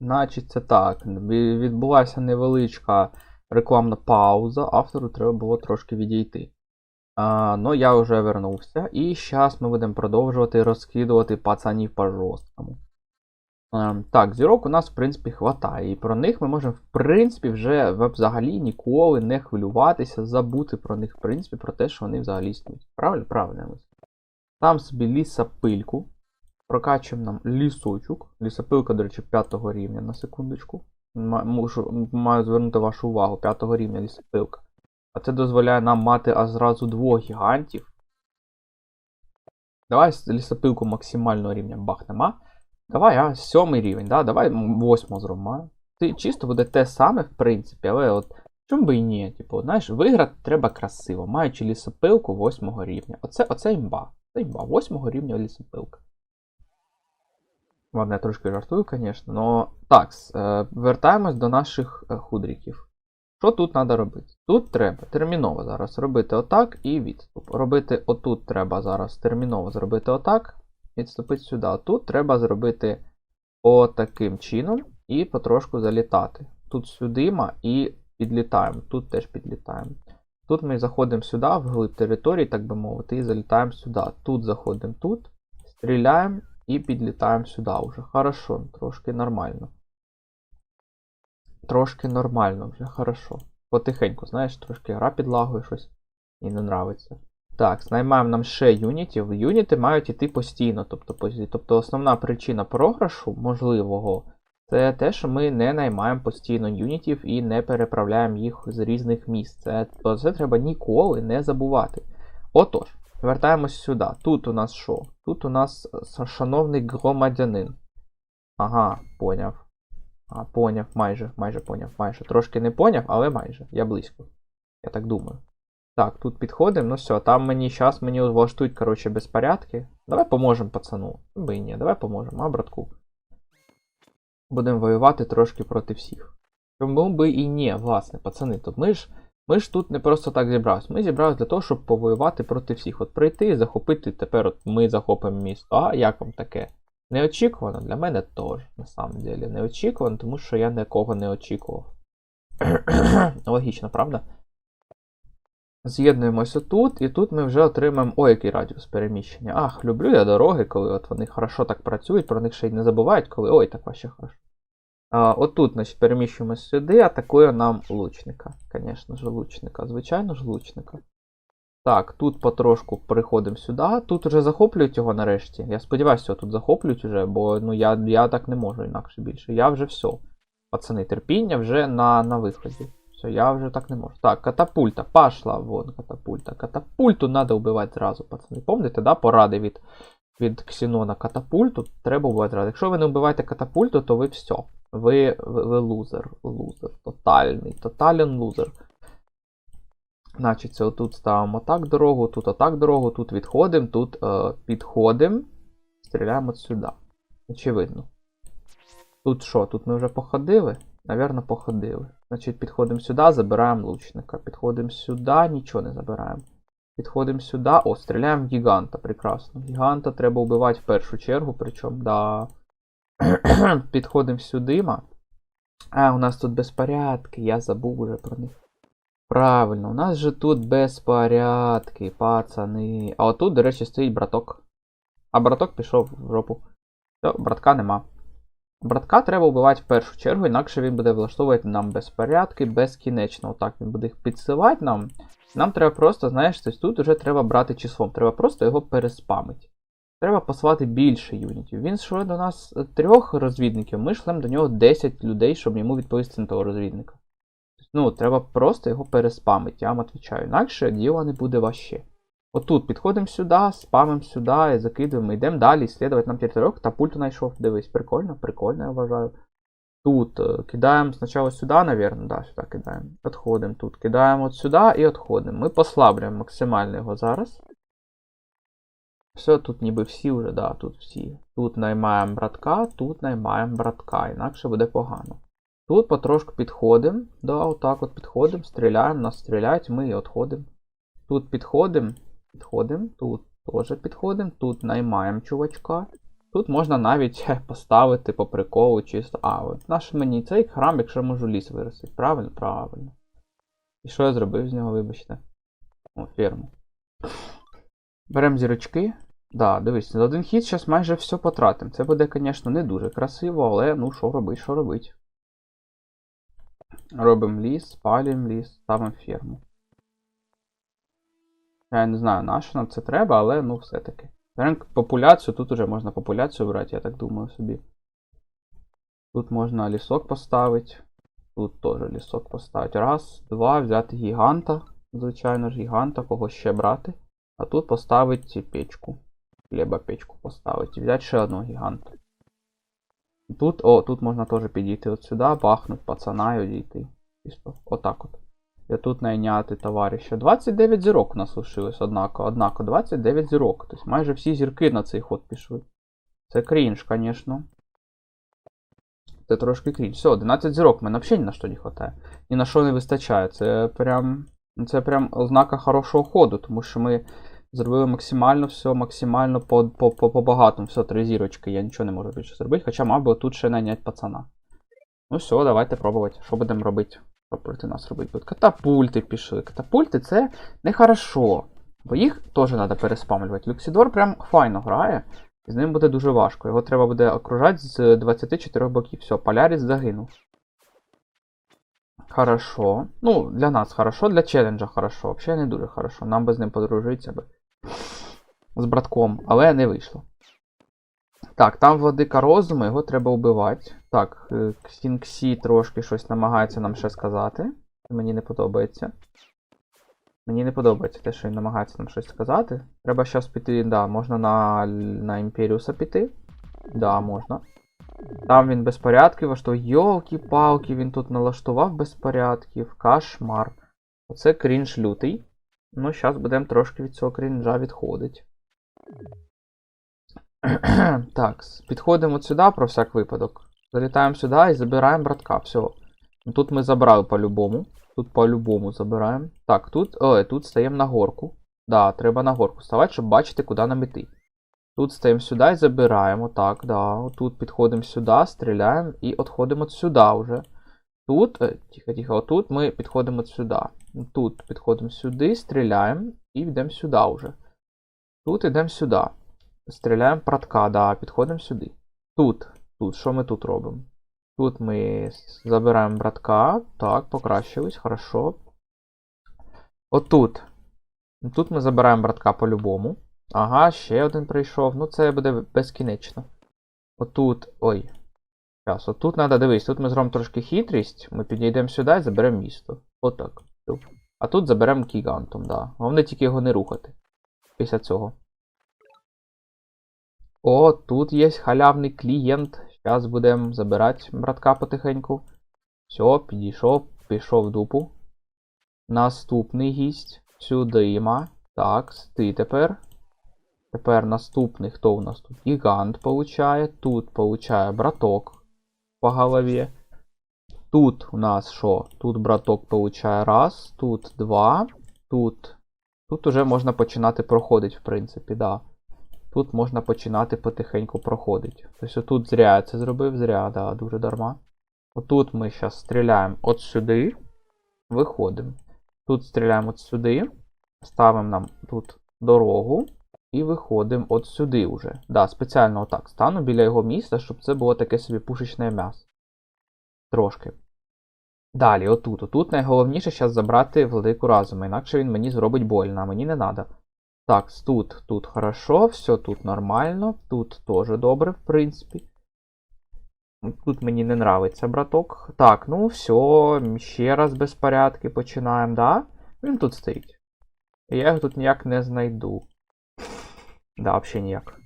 Значить, це так. Відбулася невеличка рекламна пауза, автору треба було трошки відійти. А, ну, я вже вернувся, і зараз ми будемо продовжувати розкидувати пацанів по жорсткому. Так, зірок у нас, в принципі, хватає, і про них ми можемо, в принципі, вже взагалі ніколи не хвилюватися, забути про них, в принципі, про те, що вони взагалі існують. Правильно? Правильно. Там собі лісопильку. Прокачуємо нам лісочок. Лісопилка, до речі, 5 рівня на секундочку. Мушу, маю звернути вашу увагу, 5 рівня лісопилка. А це дозволяє нам мати аж зразу двох гігантів. Давай лісопилку максимального рівня бахнемо. Давай, а, сьомий рівень, да? давай восьмого зробимо. Це чисто буде те саме, в принципі, але от чому би і ні? Типу, знаєш, виграти треба красиво, маючи лісопилку восьмого рівня. Оце, оце імба. Це імба. Восьмого рівня лісопилка. Ладно, я трошки жартую, звісно, но так, е, вертаємось до наших е, худриків. Що тут треба робити? Тут треба терміново зараз робити отак і відступ. Робити отут треба зараз терміново зробити отак, відступити сюди. Тут треба зробити отаким чином і потрошку залітати. Тут сюдима і підлітаємо. Тут теж підлітаємо. Тут ми заходимо сюди, вглиб території, так би мовити, і залітаємо сюди. Тут заходимо тут, стріляємо і підлітаємо сюди вже. Хорошо, трошки нормально. Трошки нормально вже, хорошо. Потихеньку, знаєш, трошки гра підлагує щось і не нравиться. Так, наймаємо нам ще юнітів. Юніти мають іти постійно. Тобто, пози- тобто основна причина програшу можливого це те, що ми не наймаємо постійно юнітів і не переправляємо їх з різних місць. Це, це треба ніколи не забувати. Отож, вертаємось сюди. Тут у нас що? Тут у нас е, шановний громадянин. Ага, поняв. А, поняв, майже, майже поняв, майже. Трошки не поняв, але майже. Я близько. Я так думаю. Так, тут підходимо, ну все, там мені зараз мені влаштують, коротше, безпорядки. Давай поможемо пацану. Би і ні, давай поможемо, а, братку. Будемо воювати трошки проти всіх. Чому би і ні, власне, пацани. Тут ми ж, ми ж тут не просто так зібрались. Ми зібрались для того, щоб повоювати проти всіх. От прийти і захопити, тепер от ми захопимо місто. А як вам таке? Неочікувано для мене теж, на самом деле. Неочікувано, тому що я нікого не очікував. Логічно, правда? З'єднуємося тут, і тут ми вже отримаємо. Ой, який радіус переміщення. Ах, люблю я дороги, коли от вони хорошо так працюють, про них ще й не забувають, коли. Ой, так вообще хорошо. Отут, значить, переміщуємося сюди, атакує нам лучника. Звісно ж, лучника. Звичайно ж, лучника. Так, тут потрошку приходимо сюди. Тут уже захоплюють його нарешті. Я сподіваюся, тут захоплюють уже, бо ну, я, я так не можу інакше більше. Я вже все. Пацани, терпіння вже на, на виході. Все, я вже так не можу. Так, катапульта. Пошла вон катапульта. Катапульту треба вбивати зразу, пацани. Помните, да, поради від, від Ксенона катапульту треба вбивати зразу. Якщо ви не вбиваєте катапульту, то ви все. Ви, ви, ви лузер. Лузер. Тотальний. Тотален лузер. Значить, це отут ставимо так дорогу, тут отак дорогу, тут відходимо, тут е, підходимо. Стріляємо сюди. Очевидно. Тут що? Тут ми вже походили? Навірно, походили. Значить, підходимо сюди, забираємо лучника. Підходимо сюди, нічого не забираємо. Підходимо сюди. О, стріляємо в гіганта. Прекрасно. Гіганта треба вбивати в першу чергу, причому, да. Підходимо сюди. А, у нас тут безпорядки, я забув уже про них. Правильно, у нас же тут безпорядки, пацани. А отут, до речі, стоїть браток. А браток пішов в жопу. Все, братка нема. Братка треба вбивати в першу чергу, інакше він буде влаштовувати нам безпорядки безкінечно. Отак він буде їх підсилати нам. Нам треба просто, знаєш, тут вже треба брати числом, треба просто його переспамити. Треба послати більше юнітів. Він йшов до нас е, трьох розвідників, ми шлемо до нього 10 людей, щоб йому відповісти на того розвідника. Ну, треба просто його переспамити, я вам відповідаю. Інакше діло не буде ваще. Отут підходимо сюди, спамимо сюди і закидуємо, йдемо далі, слідувати нам територію. Та пульту знайшов, дивись, прикольно, прикольно, я вважаю. Тут е, кидаємо спочатку сюди, наверное, да, сюди кидаємо. Отходимо тут. Кидаємо от сюди і відходимо. Ми послаблюємо максимально його зараз. Все, тут ніби всі вже, да, тут всі. Тут наймаємо братка, тут наймаємо братка, інакше буде погано. Тут потрошку підходимо, да, отак от підходимо, стріляємо, нас стріляють, ми і відходимо. Тут підходимо, підходимо, тут теж підходимо, тут наймаємо чувачка. Тут можна навіть поставити по приколу чисто. А, от наш мені цей храм, якщо можу ліс виростити. Правильно? Правильно. І що я зробив з нього, вибачте? О, ферму. Беремо зірочки. Да, дивись, за один хід зараз майже все потратимо. Це буде, звісно, не дуже красиво, але ну що робить, що робить. Робимо ліс, спалюємо ліс, ставимо ферму. Я не знаю, на що нам це треба, але ну все-таки. Популяцію, тут уже можна популяцію брати, я так думаю собі. Тут можна лісок поставити. Тут теж лісок поставити. Раз, два, взяти гіганта. Звичайно ж, гіганта, кого ще брати. А тут поставити печку. Хліба печку поставити. І взяти ще одного гіганта. Тут, о, тут можна теж підійти от сюди, бахнути пацана і одійти. Отак от. І тут найняти товариша. 29 зірок у нас лишилось, однако. Однако 29 зірок. Тобто майже всі зірки на цей ход пішли. Це крінж, звісно. Це трошки крінж. Все, 11 зірок, мене взагалі ні на що не вистачає. Ні на що не вистачає. Це прям. Це прям ознака хорошого ходу, тому що ми зробили максимально все, максимально по, по, по, по багатому. Все, три зірочки. Я нічого не можу більше зробити, хоча мав би тут ще найняти пацана. Ну все, давайте пробувати. Що будемо робити? Що проти нас робити? Будуть катапульти пішли. Катапульти це нехорошо. Бо їх теж треба переспамлювати. Люксідор прям файно грає. І з ним буде дуже важко. Його треба буде окружати з 24 боків. Все, поляріс загинув. Хорошо. Ну, для нас хорошо, для челенджа хорошо. Взагалі не дуже хорошо. Нам би з ним подружитися би. З братком, але не вийшло. Так, там владика розуму, його треба вбивати. Так, е, Ксінксі трошки щось намагається нам ще сказати. Мені не подобається. Мені не подобається те, що він намагається нам щось сказати. Треба зараз піти, да, можна на, на Імперіуса піти. Да, можна. Там він безпорядки влаштовує. Йолки-палки, він тут налаштував безпорядків. Кошмар. Оце крінж лютий. Ну, зараз будемо трошки від цього крінжа відходити. так, підходимо от сюди про всяк випадок. Залітаємо сюди і забираємо братка. Все. Тут ми забрали по-любому. Тут по-любому забираємо. Так, тут. Ой, тут стаємо на горку. Да, треба на горку ставати, щоб бачити, куди нам іти. Тут стаємо сюди і забираємо. Так, да. Тут підходимо сюди, стріляємо і відходимо сюди вже. Тут, е, тихо, тихо, отут ми підходимо сюди. Тут підходимо сюди, стріляємо і йдемо сюди вже. Тут йдемо сюди. Стріляємо братка, да, підходимо сюди. Тут, тут, що ми тут робимо? Тут ми забираємо братка. Так, покращились, хорошо. Отут. Тут ми забираємо братка по-любому. Ага, ще один прийшов. Ну це буде безкінечно. Отут. Ой. Зараз, отут треба дивись, тут ми зробимо трошки хитрість. Ми підійдемо сюди і заберемо місто. Отак. А тут заберемо гігантом, да. Головне тільки його не рухати. Після цього. О, тут є халявний клієнт. Зараз будемо забирати братка потихеньку. Все, підійшов, пішов в дупу. Наступний гість. Сюди іма. Так, ти тепер. Тепер наступний, хто у нас тут? Гігант получає. Тут получає браток по голові. Тут у нас що? Тут браток получає раз, тут два, тут. Тут уже можна починати проходити, в принципі, да. Тут можна починати потихеньку проходити. Тобто тут зря я це зробив, зря, да, дуже дарма. Отут ми зараз стріляємо от сюди. Виходимо. Тут стріляємо от сюди. Ставимо нам тут дорогу. І виходимо от сюди вже. Да, спеціально отак стану біля його місця, щоб це було таке собі пушечне м'ясо. Трошки. Далі, отут. Отут найголовніше зараз забрати владику разуму, інакше він мені зробить больно, а мені не треба. Так, тут, тут хорошо, все тут нормально, тут теж добре, в принципі. Тут мені не нравиться браток. Так, ну все, ще раз безпорядки починаємо, да? Він тут стоїть. Я його тут ніяк не знайду. Да, взагалі ніяк.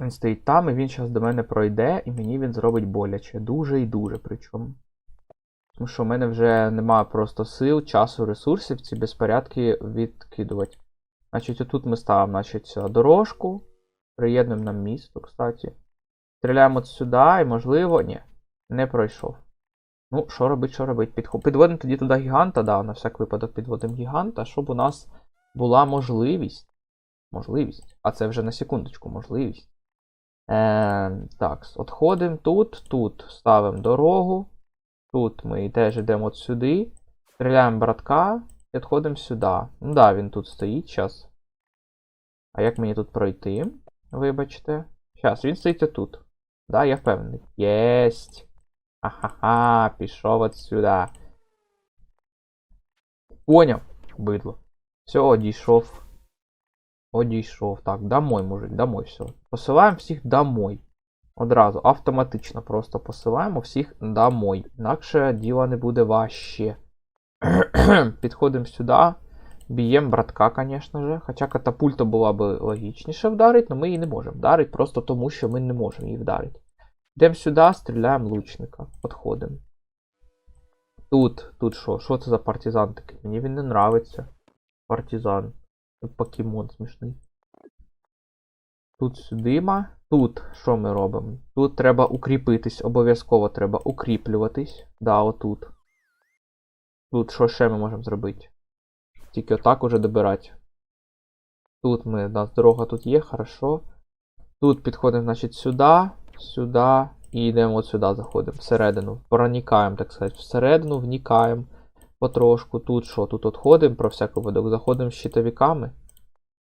Він стоїть там, і він зараз до мене пройде, і мені він зробить боляче. Дуже і дуже причому. Тому що в мене вже немає просто сил, часу, ресурсів ці безпорядки відкидувати. Значить, отут ми ставимо значить, дорожку. Приєднуємо нам місто, кстати. Стріляємо от сюди, і можливо. Ні, не пройшов. Ну, що робить, що робить? Підхо... Підводимо тоді туди гіганта, да, на всяк випадок підводимо гіганта, щоб у нас була можливість. Можливість. А це вже на секундочку, можливість. Е, так, отходимо тут, тут ставимо дорогу. Тут ми теж йдемо от сюди. Стріляємо братка і відходимо сюди. Ну да, він тут стоїть зараз. А як мені тут пройти? Вибачте. Зараз, він стоїть отут. Да, я впевнений. Єсть. Ха-ха-ха, пішов от сюди. Поняв, бидло. Все, одійшов. Одійшов. Так, домой, мужик, домой, все. Посилаємо всіх домой. Одразу, автоматично просто посилаємо всіх домой. Інакше діло не буде важче. Підходимо сюди. Б'ємо братка, звісно же. Хоча катапульта була б логічніше вдарити, але ми її не можемо вдарити, просто тому що ми не можемо її вдарити. Йдемо сюди, стріляємо лучника. Підходимо. Тут, тут що? Що це за партизан такий? Мені він не нравиться. Партизан. Покемон смішний. Тут сюдима. Тут що ми робимо? Тут треба укріпитись, обов'язково треба укріплюватись. Да, отут. Тут що ще ми можемо зробити? Тільки отак уже добирати. Тут ми, у нас дорога тут є, хорошо. Тут підходимо, значить, сюди, сюди. І йдемо от сюди, заходимо, всередину. Проникаємо, так сказати, всередину, вникаємо потрошку. Тут що? Тут відходимо про всяк випадок, заходимо з щитовиками.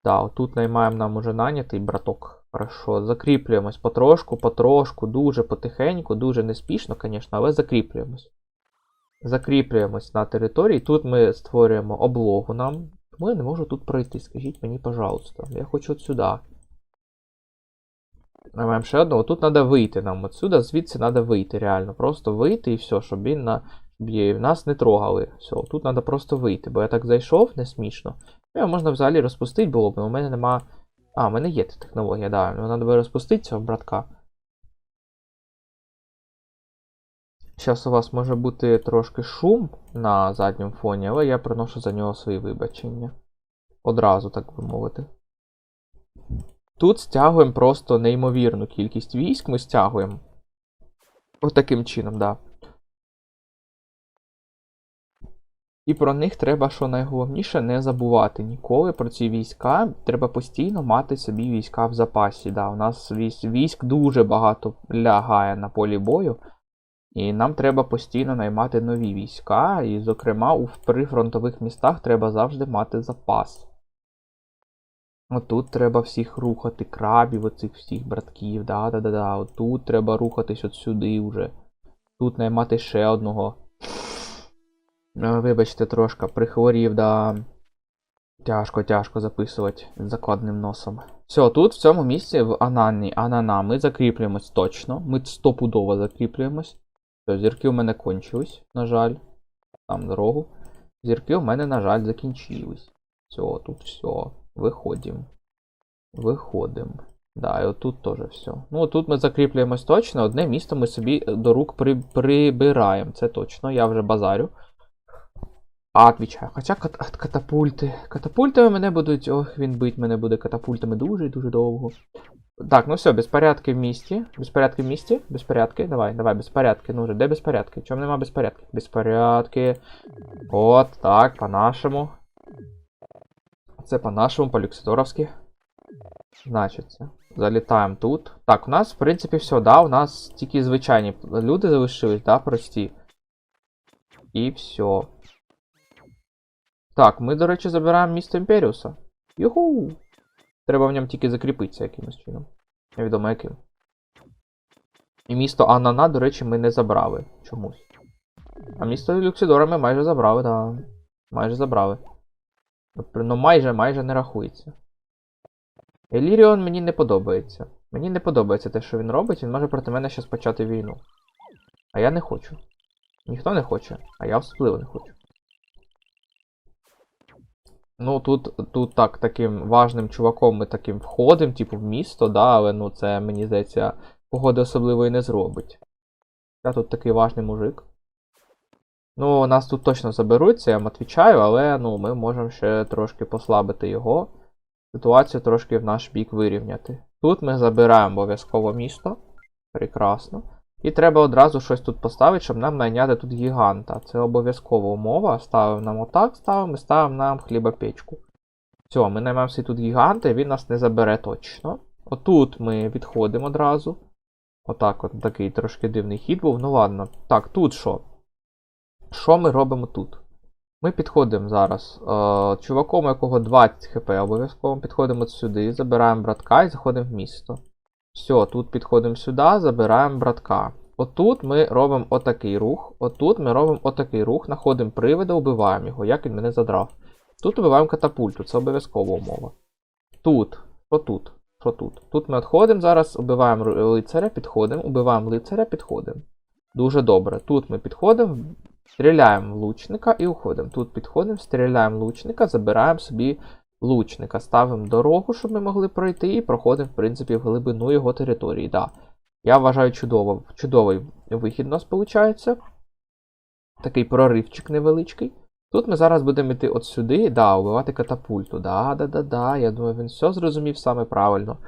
Да, тут наймаємо нам уже нанятий браток. Хорошо, закріплюємось потрошку, потрошку, дуже потихеньку, дуже неспішно, звісно, але закріплюємось. Закріплюємось на території. Тут ми створюємо облогу нам. Тому я не можу тут пройти, скажіть мені, пожалуйста. Я хочу от сюди. Маємо ще одного. Тут треба вийти нам отсюди, звідси треба вийти, реально. Просто вийти і все, щоб він на... щоб нас не трогали. Все, тут треба просто вийти, бо я так зайшов, не смішно. Його можна взагалі розпустити було б, у мене нема. А, у мене є та технологія, да. Ну, треба розпустити цього братка. Зараз у вас може бути трошки шум на задньому фоні, але я приношу за нього свої вибачення. Одразу, так би мовити. Тут стягуємо просто неймовірну кількість військ, ми стягуємо. Ось таким чином, да. І про них треба, що найголовніше, не забувати ніколи про ці війська. Треба постійно мати собі війська в запасі. Да, У нас військ, дуже багато лягає на полі бою. І нам треба постійно наймати нові війська. І, зокрема, у прифронтових містах треба завжди мати запас. Отут треба всіх рухати, крабів, оцих всіх братків, да-да-да-да. Отут треба рухатись от сюди вже. Тут наймати ще одного. Е, Вибачте, трошки прихворів, да. Тяжко, тяжко записувати закладним носом. Все, тут в цьому місці в Анані, Анана ми закріплюємось точно. Ми стопудово закріплюємось. Все, зірки у мене кончились, на жаль. Там дорогу. Зірки у мене, на жаль, закінчились. Все, тут все. Виходимо. Виходимо. Да, і отут теж все. Ну, тут ми закріплюємось точно, одне місто ми собі до рук при, прибираємо. Це точно, я вже базарю. А, відвічаю. Хоча кат- катапульти. Катапультами мене будуть. Ох, він бить мене буде катапультами дуже і дуже довго. Так, ну все, безпорядки в місті. Безпорядки в місті. Безпорядки. Давай, давай, безпорядки. Ну вже, де безпорядки? Чому нема безпорядки? Безпорядки. От, так, по-нашому. Це по-нашому, по-люксидоровськи. Значить, залітаємо тут. Так, у нас, в принципі, все, да, у нас тільки звичайні люди залишились, да, прості. І все. Так, ми, до речі, забираємо місто Імперіуса. Юху! Треба в ньому тільки закріпитися якимось чином. Невідомо яким. І місто Анана, до речі, ми не забрали чомусь. А місто Люксидора ми майже забрали, да. Майже забрали. Ну майже, майже не рахується. Еліріон мені не подобається. Мені не подобається те, що він робить, він може проти мене щас почати війну. А я не хочу. Ніхто не хоче, а я особливо не хочу. Ну, тут, тут так, таким важним чуваком ми таким входимо, типу, в місто, да, але ну це, мені здається, погоди особливої не зробить. Я тут такий важний мужик. Ну, нас тут точно заберуть, це я вам відповідаю, але ну, ми можемо ще трошки послабити його. Ситуацію трошки в наш бік вирівняти. Тут ми забираємо обов'язково місто. Прекрасно. І треба одразу щось тут поставити, щоб нам найняти тут гіганта. Це обов'язкова умова. Ставимо нам отак, ставимо і ставимо нам хлібопечку. Все, ми наймаємо собі тут гіганта, і він нас не забере точно. Отут ми відходимо одразу. Отак, от такий трошки дивний хід був. Ну ладно. Так, тут що? Що ми робимо тут? Ми підходимо зараз. Е, чуваком, у якого 20 хп обов'язково, підходимо сюди, забираємо братка і заходимо в місто. Все, тут підходимо сюди, забираємо братка. Отут ми робимо отакий рух. Отут ми робимо отакий рух, знаходимо привида, убиваємо його, як він мене задрав. Тут убиваємо катапульту, це обов'язкова умова. Тут, що тут? Що тут? Тут ми відходимо зараз, убиваємо лицаря, підходимо, убиваємо лицаря, підходимо. Дуже добре. Тут ми підходимо, стріляємо в лучника і уходимо. Тут підходимо, стріляємо лучника, забираємо собі лучника, ставимо дорогу, щоб ми могли пройти, і проходимо, в принципі, в глибину його території. Да. Я вважаю чудово, чудовий вихід у нас виходить. Такий проривчик невеличкий. Тут ми зараз будемо йти от сюди, да, убивати катапульту. Да, да, да, да. Я думаю, він все зрозумів саме правильно.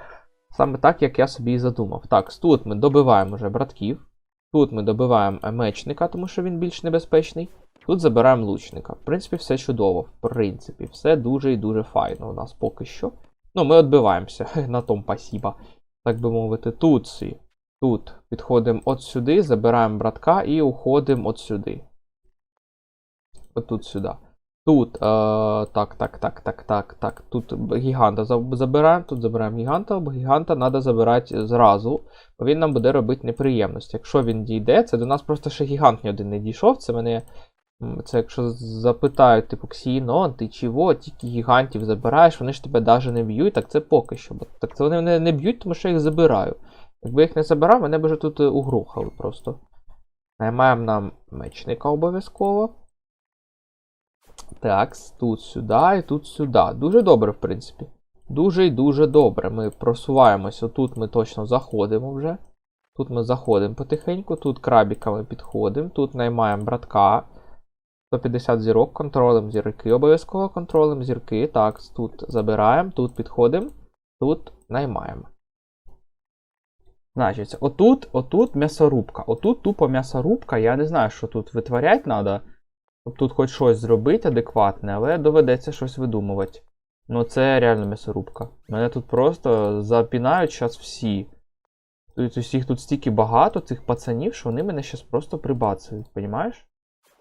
Саме так, як я собі і задумав. Так, тут ми добиваємо вже братків. Тут ми добиваємо мечника, тому що він більш небезпечний. Тут забираємо лучника. В принципі, все чудово. В принципі, все дуже і дуже файно у нас поки що. Ну, ми відбиваємося. На том пасіба. Так би мовити, тут. Тут підходимо от сюди, забираємо братка і уходимо от сюди. От тут сюди. Тут. Е, так, так, так, так, так, так. Тут гіганта забираємо, тут забираємо гіганта, бо гіганта треба забирати зразу, бо він нам буде робити неприємності. Якщо він дійде, це до нас просто ще гігант ні один не дійшов. Це мене. Це якщо запитають, типу, Ксінон, ти чого, тільки гігантів забираєш, вони ж тебе навіть не б'ють, так це поки що. Так це вони мене не б'ють, тому що я їх забираю. Якби їх не забирав, мене б вже тут е, угрухали просто. Наймаємо нам мечника обов'язково. Так, тут сюди і тут сюди. Дуже добре, в принципі. Дуже і дуже добре. Ми просуваємося. Тут ми точно заходимо вже. Тут ми заходимо потихеньку, тут крабіками підходимо, тут наймаємо братка. 150 зірок, контролем зірки, обов'язково контролем зірки. Так, тут забираємо, тут підходимо, тут наймаємо. Значить, отут, отут м'ясорубка. Отут тупо м'ясорубка. Я не знаю, що тут витворять треба. Щоб тут хоч щось зробити адекватне, але доведеться щось видумувати. Ну це реально м'ясорубка. Мене тут просто запінають зараз всі. Тут усіх тут стільки багато, цих пацанів, що вони мене зараз просто прибацають, понімаєш?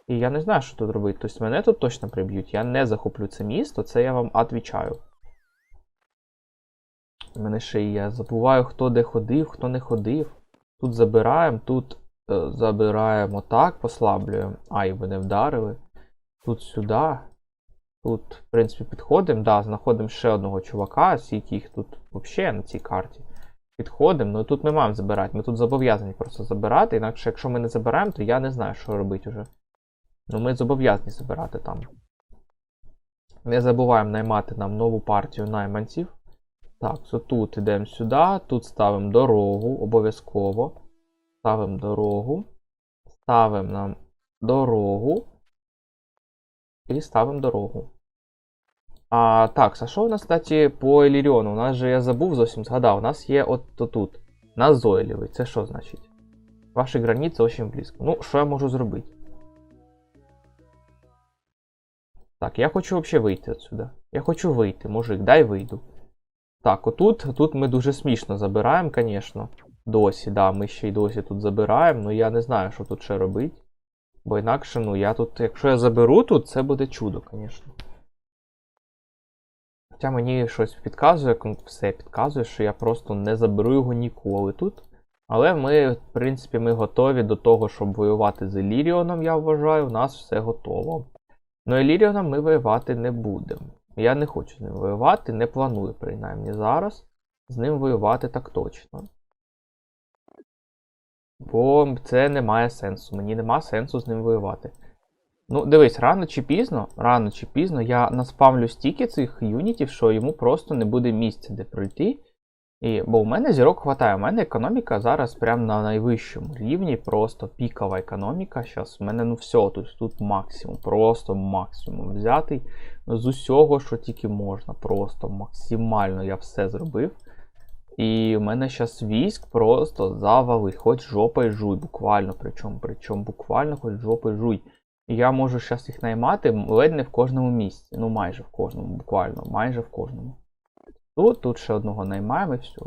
І я не знаю, що тут робити. Тобто мене тут точно приб'ють. Я не захоплю це місто, це я вам відвічаю. Мене ще і я забуваю, хто де ходив, хто не ходив. Тут забираємо, тут е, забираємо так, послаблюємо. Ай, ви не вдарили. Тут сюди. Тут, в принципі, підходимо. Да, знаходимо ще одного чувака, скільки їх тут взагалі на цій карті. Підходимо, ну тут ми маємо забирати. Ми тут зобов'язані просто забирати, інакше, якщо ми не забираємо, то я не знаю, що робити вже. Ну ми зобов'язані забирати там. Не забуваємо наймати нам нову партію найманців. Так, so тут йдемо сюди, тут ставимо дорогу, обов'язково. Ставимо дорогу. Ставимо нам дорогу. І ставимо дорогу. А, так, а що у нас, кстати, по Еліріону? У нас же я забув зовсім згадав. У нас є от тут. Назойливий. Це що значить? Ваші границі дуже близько. Ну, що я можу зробити? Так, я хочу взагалі вийти отсюди. Я хочу вийти, мужик, дай вийду. Так, отут, тут ми дуже смішно забираємо, звісно. Досі, да, ми ще й досі тут забираємо, ну я не знаю, що тут ще робити. Бо інакше, ну, я тут, якщо я заберу тут, це буде чудо, звісно. Хоча мені щось підказує, все підказує, що я просто не заберу його ніколи тут. Але ми, в принципі, ми готові до того, щоб воювати з Еліріоном, я вважаю, у нас все готово. Ну, Еліріоном ми воювати не будемо. Я не хочу з ним воювати, не планую, принаймні зараз. З ним воювати так точно. Бо це не має сенсу. Мені нема сенсу з ним воювати. Ну, дивись, рано чи пізно, рано чи пізно я наспамлю стільки цих юнітів, що йому просто не буде місця, де пройти. І, бо у мене зірок хватає. У мене економіка зараз прям на найвищому рівні, просто пікова економіка. Зараз у мене ну все, тут, тут максимум, просто максимум взятий з усього, що тільки можна. Просто максимально я все зробив. І в мене зараз військ просто завалить, хоч жопою жуй, буквально, причому, причому буквально хоч жопою жуй. І я можу зараз їх наймати ледь не в кожному місці. Ну майже в кожному, буквально, майже в кожному тут, тут ще одного наймаємо і все.